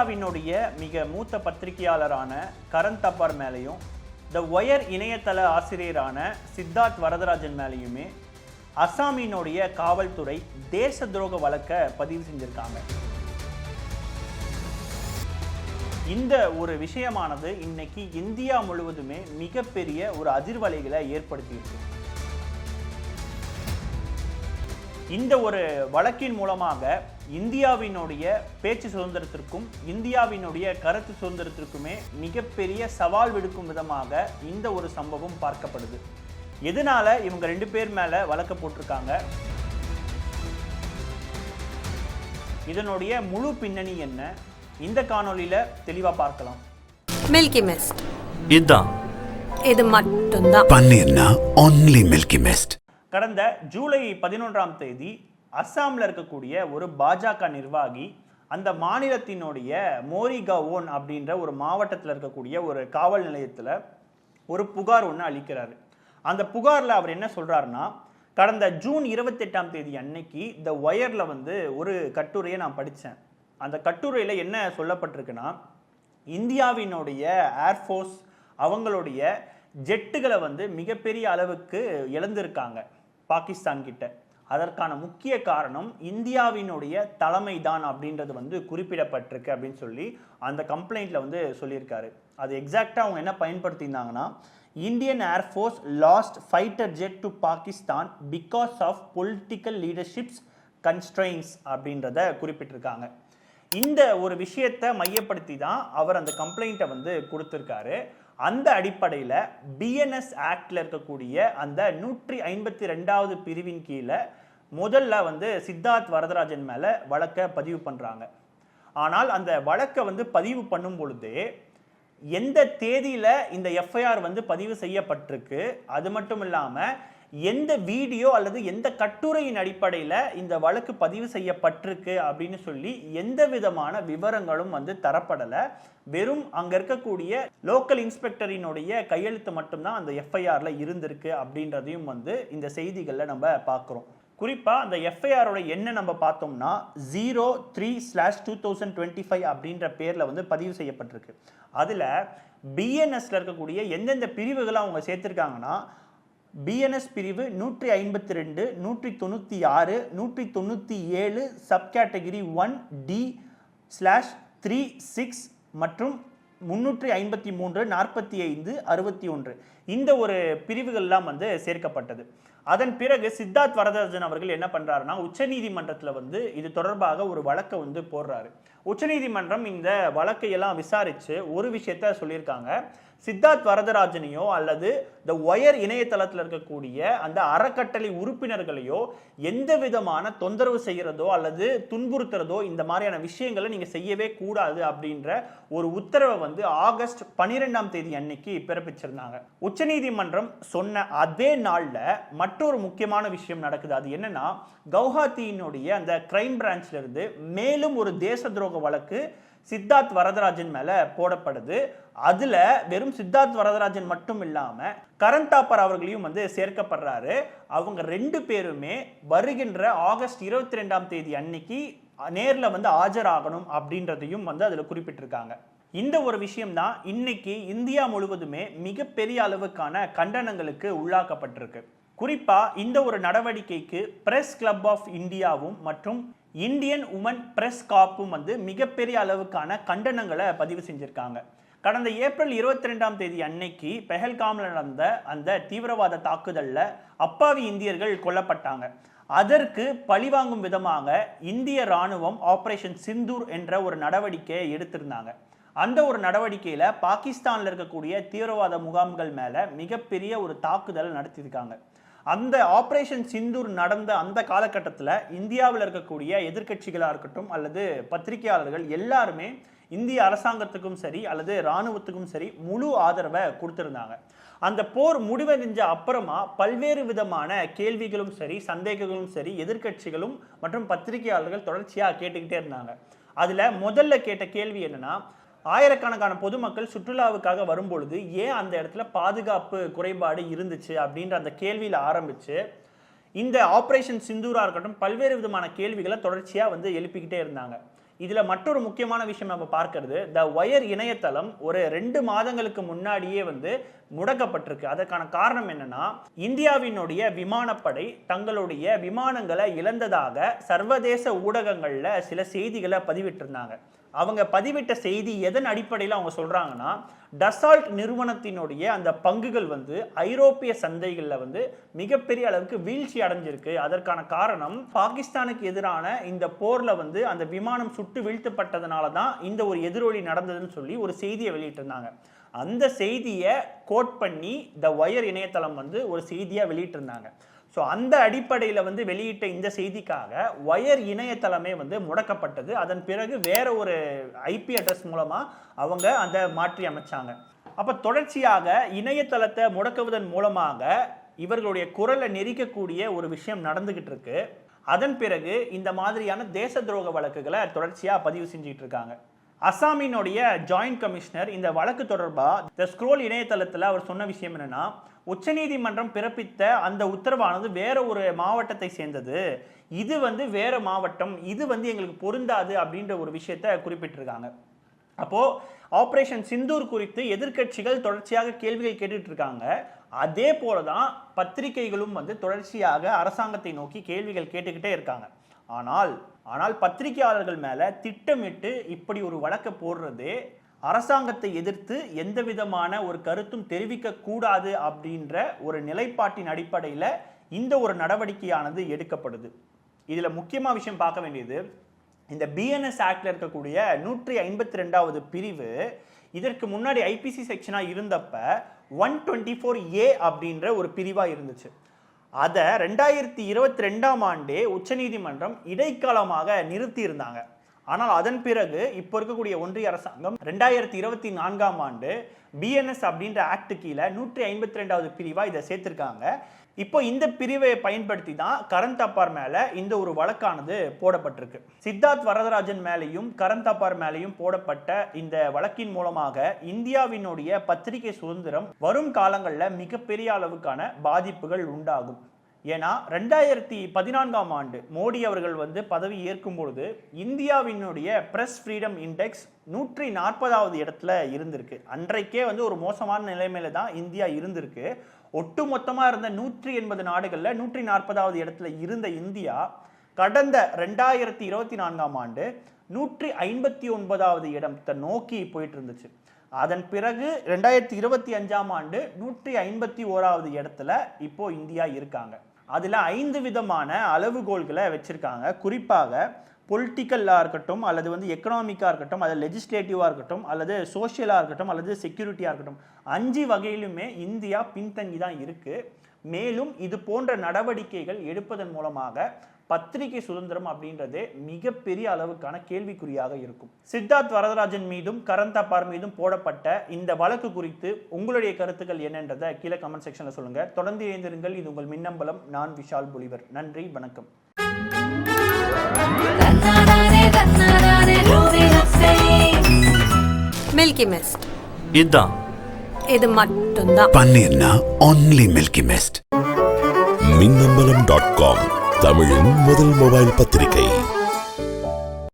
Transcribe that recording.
இந்தியாவினுடைய மிக மூத்த பத்திரிகையாளரான கரண் தப்பார் மேலேயும் த ஒயர் இணையதள ஆசிரியரான சித்தார்த் வரதராஜன் மேலேயுமே அசாமினுடைய காவல்துறை தேச துரோக வழக்க பதிவு செஞ்சிருக்காங்க. இந்த ஒரு விஷயமானது இன்னைக்கு இந்தியா முழுவதுமே மிகப்பெரிய ஒரு அதிர்வலைகளை ஏற்படுத்தியிருக்கு. இந்த ஒரு வழக்கின் மூலமாக இந்தியாவினுடைய பேச்சு சுதந்திரத்திற்கும் இந்தியாவினுடைய கருத்து சுதந்திரத்திற்குமே மிகப்பெரிய சவால் விடுக்கும் விதமாக இந்த ஒரு சம்பவம் பார்க்கப்படுது. எதனால இவங்க ரெண்டு பேர் மேல வழக்கு போட்டிருக்காங்க? இதனுடைய முழு பின்னணி என்ன? இந்த காணொளியில தெளிவா பார்க்கலாம். மில்கி மிஸ்ட் இதுதான் இது மட்டும்தான். பன்னீர்னா ஒன்லி மில்கி மிஸ்ட் கடந்த ஜூலை பதினொன்றாம் தேதி அஸ்ஸாமில் இருக்கக்கூடிய ஒரு பாஜக நிர்வாகி அந்த மாநிலத்தினுடைய மோரிகாவோன் அப்படின்ற ஒரு மாவட்டத்தில் இருக்கக்கூடிய ஒரு காவல் நிலையத்தில் ஒரு புகார் ஒன்று அளிக்கிறாரு. அந்த புகாரில் அவர் என்ன சொல்கிறாருன்னா கடந்த ஜூன் இருபத்தெட்டாம் தேதி அன்னைக்கு இந்த ஒயரில் வந்து ஒரு கட்டுரையை நான் படித்தேன் அந்த கட்டுரையில் என்ன சொல்லப்பட்டிருக்குன்னா இந்தியாவினுடைய ஏர்ஃபோர்ஸ் அவங்களுடைய ஜெட்டுகளை வந்து மிகப்பெரிய அளவுக்கு இழந்திருக்காங்க. பாகிஸ்தான் கிட்ட அதற்கான முக்கிய காரணம் இந்தியாவினுடைய தலைமை தான் அப்படின்றது வந்து குறிப்பிடப்பட்டிருக்கு அப்படின்னு சொல்லி அந்த கம்ப்ளைண்ட்டில் வந்து சொல்லியிருக்காரு. அது எக்ஸாக்டாக அவங்க என்ன பயன்படுத்தியிருந்தாங்கன்னா Indian air force lost fighter jet to Pakistan because of political leaderships constraints அப்படின்றத குறிப்பிட்டிருக்காங்க. இந்த ஒரு விஷயத்தை மையப்படுத்தி தான் அவர் அந்த கம்ப்ளைண்ட்டை வந்து கொடுத்துருக்காரு. அந்த அடிப்படையில் பிஎன்எஸ் ஆக்டில் இருக்கக்கூடிய அந்த நூற்றி ஐம்பத்தி ரெண்டாவது பிரிவின் கீழே முதல்ல வந்து சித்தார்த் வரதராஜன் மேலே வழக்கை பதிவு பண்ணுறாங்க ஆனால் அந்த வழக்கை வந்து பதிவு பண்ணும் பொழுதே எந்த தேதியில் இந்த எஃப்ஐஆர் வந்து பதிவு செய்யப்பட்டிருக்கு அது மட்டும் இல்லாமல் எந்த வீடியோ அல்லது எந்த கட்டுரையின் அடிப்படையில் இந்த வழக்கு பதிவு செய்யப்பட்டிருக்கு அப்படின்னு சொல்லி எந்த விதமான விவரங்களும் வந்து தரப்படலை. வெறும் அங்கே இருக்கக்கூடிய லோக்கல் இன்ஸ்பெக்டரினுடைய கையெழுத்து மட்டும்தான் அந்த எஃப்ஐஆரில் இருந்திருக்கு அப்படின்றதையும் வந்து இந்த செய்திகளில் நம்ம பார்க்குறோம். குறிப்பாக அந்த எஃப்ஐஆரோட என்ன நம்ம பார்த்தோம்னா zero three slash two thousand twenty five அப்படின்ற பேரில் வந்து பதிவு செய்யப்பட்டிருக்கு. அதில் பிஎன்எஸ்ல இருக்கக்கூடிய எந்தெந்த பிரிவுகளை அவங்க சேர்த்துருக்காங்கன்னா பிஎன்எஸ் பிரிவு நூற்றி ஐம்பத்தி ரெண்டு நூற்றி தொண்ணூற்றி ஆறு நூற்றி தொண்ணூற்றி ஏழு sub category one D slash three six மற்றும் முன்னூற்றி ஐம்பத்தி மூன்று நாற்பத்தி ஐந்து அறுபத்தி ஒன்று. இந்த ஒரு பிரிவுகள்லாம் வந்து சேர்க்கப்பட்டது. அதன் பிறகு சித்தார்த் வரதராஜன் அவர்கள் என்ன பண்ணுறாருன்னா உச்சநீதிமன்றத்தில் வந்து இது தொடர்பாக ஒரு வழக்கை வந்து போடுறாரு. உச்சநீதிமன்றம் இந்த வழக்கையெல்லாம் விசாரித்து ஒரு விஷயத்த சொல்லியிருக்காங்க. சித்தார்த் வரதராஜனையோ அல்லது இந்த ஒயர் இணையதளத்தில் இருக்கக்கூடிய அந்த அறக்கட்டளை உறுப்பினர்களையோ எந்த விதமான தொந்தரவு செய்கிறதோ அல்லது துன்புறுத்துறதோ இந்த மாதிரியான விஷயங்களை நீங்கள் செய்யவே கூடாது அப்படின்ற ஒரு உத்தரவை வந்து ஆகஸ்ட் பன்னிரெண்டாம் தேதி அன்னைக்கு பிறப்பிச்சிருந்தாங்க. உச்சநீதிமன்றம் சொன்ன அதே நாளில் மற்றொரு முக்கியமான விஷயம் நடக்குது. அது என்னன்னா கவுஹாத்தியினுடைய அந்த கிரைம் பிரான்ச்ல இருந்து மேலும் ஒரு தேச துரோக வழக்கு சித்தார்த் வரதராஜன் மேலே போடப்படுது. அதில் வெறும் சித்தார்த் வரதராஜன் மட்டும் இல்லாமல் கரண் தாப்பர் அவர்களையும் வந்து சேர்க்கப்படுறாரு. அவங்க ரெண்டு பேருமே வருகின்ற ஆகஸ்ட் இருபத்தி ரெண்டாம் தேதி அன்னைக்கு நேரில் வந்து ஆஜராகணும் அப்படின்றதையும் வந்து அதில் குறிப்பிட்டிருக்காங்க. இந்த ஒரு விஷயம் தான் இன்னைக்கு இந்தியா முழுவதுமே மிகப்பெரிய அளவுக்கான கண்டனங்களுக்கு உள்ளாக்கப்பட்டிருக்கு. குறிப்பா இந்த ஒரு நடவடிக்கைக்கு பிரஸ் கிளப் ஆஃப் இந்தியாவும் மற்றும் இந்தியன் உமன் பிரஸ் காப்பும் வந்து மிகப்பெரிய அளவுக்கான கண்டனங்களை பதிவு செஞ்சிருக்காங்க. கடந்த ஏப்ரல் இருபத்தி ரெண்டாம் தேதி அன்னைக்கு பெஹல்காமில் நடந்த அந்த தீவிரவாத தாக்குதலில் அப்பாவி இந்தியர்கள் கொல்லப்பட்டாங்க. அதற்கு பழிவாங்கும் விதமாக இந்திய ராணுவம் ஆபரேஷன் சிந்தூர் என்ற ஒரு நடவடிக்கையை எடுத்திருந்தாங்க. அந்த ஒரு நடவடிக்கையில பாகிஸ்தான்ல இருக்கக்கூடிய தீவிரவாத முகாம்கள் மேல மிகப்பெரிய ஒரு தாக்குதல் நடத்தியிருக்காங்க. அந்த ஆப்ரேஷன் சிந்தூர் நடந்த அந்த காலகட்டத்தில் இந்தியாவில் இருக்கக்கூடிய எதிர்க்கட்சிகளாக இருக்கட்டும் அல்லது பத்திரிகையாளர்கள் எல்லாருமே இந்திய அரசாங்கத்துக்கும் சரி அல்லது இராணுவத்துக்கும் சரி முழு ஆதரவை கொடுத்துருந்தாங்க. அந்த போர் முடிவடைஞ்ச அப்புறமா பல்வேறு விதமான கேள்விகளும் சரி சந்தேகங்களும் சரி எதிர்க்கட்சிகளும் மற்றும் பத்திரிகையாளர்கள் தொடர்ச்சியாக கேட்டுக்கிட்டே இருந்தாங்க. அதில் முதல்ல கேட்ட கேள்வி என்னன்னா ஆயிரக்கணக்கான பொதுமக்கள் சுற்றுலாவுக்காக வரும்பொழுது ஏன் அந்த இடத்துல பாதுகாப்பு குறைபாடு இருந்துச்சு அப்படின்ற அந்த கேள்வியில் ஆரம்பிச்சு இந்த ஆப்ரேஷன் சிந்தூரா இருக்கட்டும் பல்வேறு விதமான கேள்விகளை தொடர்ச்சியாக வந்து எழுப்பிக்கிட்டே இருந்தாங்க. இதுல மற்றொரு முக்கியமான விஷயம் நம்ம பார்க்கறது த ஒயர் இணையதளம் ஒரு ரெண்டு மாதங்களுக்கு முன்னாடியே வந்து முடக்கப்பட்டிருக்கு. அதற்கான காரணம் என்னன்னா இந்தியாவினுடைய விமானப்படை தங்களுடைய விமானங்களை இழந்ததாக சர்வதேச ஊடகங்களில் சில செய்திகளை பதிவிட்டிருந்தாங்க. அவங்க பதிவிட்ட செய்தி எதன் அடிப்படையில் அவங்க சொல்றாங்கன்னா டசால்ட் நிறுவனத்தினுடைய அந்த பங்குகள் வந்து ஐரோப்பிய சந்தைகளில் வந்து மிகப்பெரிய அளவுக்கு வீழ்ச்சி அடைஞ்சிருக்கு. அதற்கான காரணம் பாகிஸ்தானுக்கு எதிரான இந்த போர்ல வந்து அந்த விமானம் சுட்டு வீழ்த்தப்பட்டதுனால தான் இந்த ஒரு எதிரொலி நடந்ததுன்னு சொல்லி ஒரு செய்தியை வெளியிட்டிருந்தாங்க. அந்த செய்தியை கோட் பண்ணி த ஒயர் இணையதளம் வந்து ஒரு செய்தியாக வெளியிட்டிருந்தாங்க. ஸோ அந்த அடிப்படையில் வந்து வெளியிட்ட இந்த செய்திக்காக ஒயர் இணையதளமே வந்து முடக்கப்பட்டது. அதன் பிறகு வேற ஒரு ஐபி அட்ரஸ் மூலமாக அவங்க அதை மாற்றி அமைச்சாங்க. அப்போ தொடர்ச்சியாக இணையதளத்தை முடக்குவதன் மூலமாக இவர்களுடைய குரலை நெரிக்கக்கூடிய ஒரு விஷயம் நடந்துகிட்டு இருக்கு. அதன் பிறகு இந்த மாதிரியான தேச துரோக வழக்குகளை தொடர்ச்சியாக பதிவு செஞ்சுட்டு இருக்காங்க. அசாமினுடைய ஜாயிண்ட் கமிஷனர் இந்த வழக்கு தொடர்பாக த ஸ்க்ரோல் இணையதளத்தில் அவர் சொன்ன விஷயம் என்னென்னா உச்சநீதிமன்றம் பிறப்பித்த அந்த உத்தரவானது வேற ஒரு மாவட்டத்தை சேர்ந்தது. இது வந்து வேற மாவட்டம் இது வந்து எங்களுக்கு பொருந்தாது அப்படின்ற ஒரு விஷயத்த குறிப்பிட்டிருக்காங்க. அப்போ ஆபரேஷன் சிந்தூர் குறித்து எதிர்க்கட்சிகள் தொடர்ச்சியாக கேள்விகள் கேட்டுட்டு இருக்காங்க அதே போல தான் பத்திரிகைகளும் வந்து தொடர்ச்சியாக அரசாங்கத்தை நோக்கி கேள்விகள் கேட்டுக்கிட்டே இருக்காங்க. ஆனால் ஆனால் பத்திரிகையாளர்கள் மேலே திட்டமிட்டு இப்படி ஒரு வழக்கை போடுறது அரசாங்கத்தை எதிர்த்து எந்த விதமான ஒரு கருத்தும் தெரிவிக்க கூடாது அப்படின்ற ஒரு நிலைப்பாட்டின் அடிப்படையில் இந்த ஒரு நடவடிக்கையானது எடுக்கப்படுது. இதில் முக்கியமா விஷயம் பார்க்க வேண்டியது இந்த பிஎன்எஸ் ஆக்டில் இருக்கக்கூடிய நூற்றி ஐம்பத்தி ரெண்டாவது பிரிவு இதற்கு முன்னாடி ஐபிசி செக்ஷனாக இருந்தப்ப ஒன் டுவெண்ட்டி ஃபோர் ஏ அப்படின்ற ஒரு பிரிவாக இருந்துச்சு. அதை ரெண்டாயிரத்தி இருபத்தி ரெண்டாம் ஆண்டே உச்சநீதிமன்றம் இடைக்காலமாக நிறுத்தி இருந்தாங்க ஆனால் அதன் பிறகு இப்போ இருக்கக்கூடிய ஒன்றிய அரசாங்கம் ரெண்டாயிரத்தி இருபத்தி நான்காம் ஆண்டு பிஎன்எஸ் அப்படின்ற ஆக்ட் கீழே நூற்றி ஐம்பத்தி ரெண்டாவது பிரிவாக இதை சேர்த்திருக்காங்க. இப்போ இந்த பிரிவை பயன்படுத்தி தான் கரண் தப்பார் மேல இந்த ஒரு வழக்கானது போடப்பட்டிருக்கு. சித்தார்த் வரதராஜன் மேலேயும் கரண் தப்பார் மேலேயும் போடப்பட்ட இந்த வழக்கின் மூலமாக இந்தியாவினுடைய பத்திரிகை சுதந்திரம் வரும் காலங்களில் மிகப்பெரிய அளவுக்கான பாதிப்புகள் உண்டாகும். ஏன்னா ரெண்டாயிரத்தி பதினான்காம் ஆண்டு மோடி அவர்கள் வந்து பதவி ஏற்கும் பொழுது இந்தியாவினுடைய பிரஸ் ஃப்ரீடம் இண்டெக்ஸ் நூற்றி நாற்பதாவது இடத்துல இருந்திருக்கு. அன்றைக்கே வந்து ஒரு மோசமான நிலைமையில தான் இந்தியா இருந்திருக்கு. ஒட்டு மொத்தமாக இருந்த நூற்றி எண்பது நாடுகளில் நூற்றி நாற்பதாவது இடத்துல இருந்த இந்தியா கடந்த ரெண்டாயிரத்தி இருபத்தி நான்காம் ஆண்டு நூற்றி ஐம்பத்தி ஒன்பதாவது இடத்தை நோக்கி போயிட்டு இருந்துச்சு. அதன் பிறகு ரெண்டாயிரத்தி இருபத்தி அஞ்சாம் ஆண்டு நூற்றி ஐம்பத்தி ஓராவது இடத்துல இப்போ இந்தியா இருக்காங்க. அதில் ஐந்து விதமான அளவுகோல்களை வச்சுருக்காங்க. குறிப்பாக பொலிட்டிக்கல்லாக இருக்கட்டும் அல்லது வந்து எக்கனாமிக்காக இருக்கட்டும் அல்லது லெஜிஸ்லேட்டிவாக இருக்கட்டும் அல்லது சோஷியலாக இருக்கட்டும் அல்லது செக்யூரிட்டியாக இருக்கட்டும் அஞ்சு வகையிலுமே இந்தியா பின்தங்கி தான் இருக்குது மேலும் இது போன்ற நடவடிக்கைகள் எடுப்பதன் மூலமாக பத்திரிகை சுதந்திரம் அப்படின்றது மிகப்பெரிய அளவுக்கான கேள்விக்குறியாக இருக்கும். சித்தார்த் வரதராஜன் மீதும் கரண் தப்பார் மீதும் போடப்பட்ட இந்த வழக்கு குறித்து உங்களுடைய கருத்துக்கள் என்னன்றதை கீழே கமெண்ட் செக்ஷனில் சொல்லுங்க. தொடர்ந்து இணைந்திருங்கள். இது உங்கள் மின்னம்பலம். நான் விஷால் புலிவர். நன்றி. வணக்கம். மில்கி மிஸ்ட் இதான். இது மட்டும்தான். பன்னீர்னா only Milky Mist. Minnambalam dot com தமிழின் முதல் மொபைல் பத்திரிகை.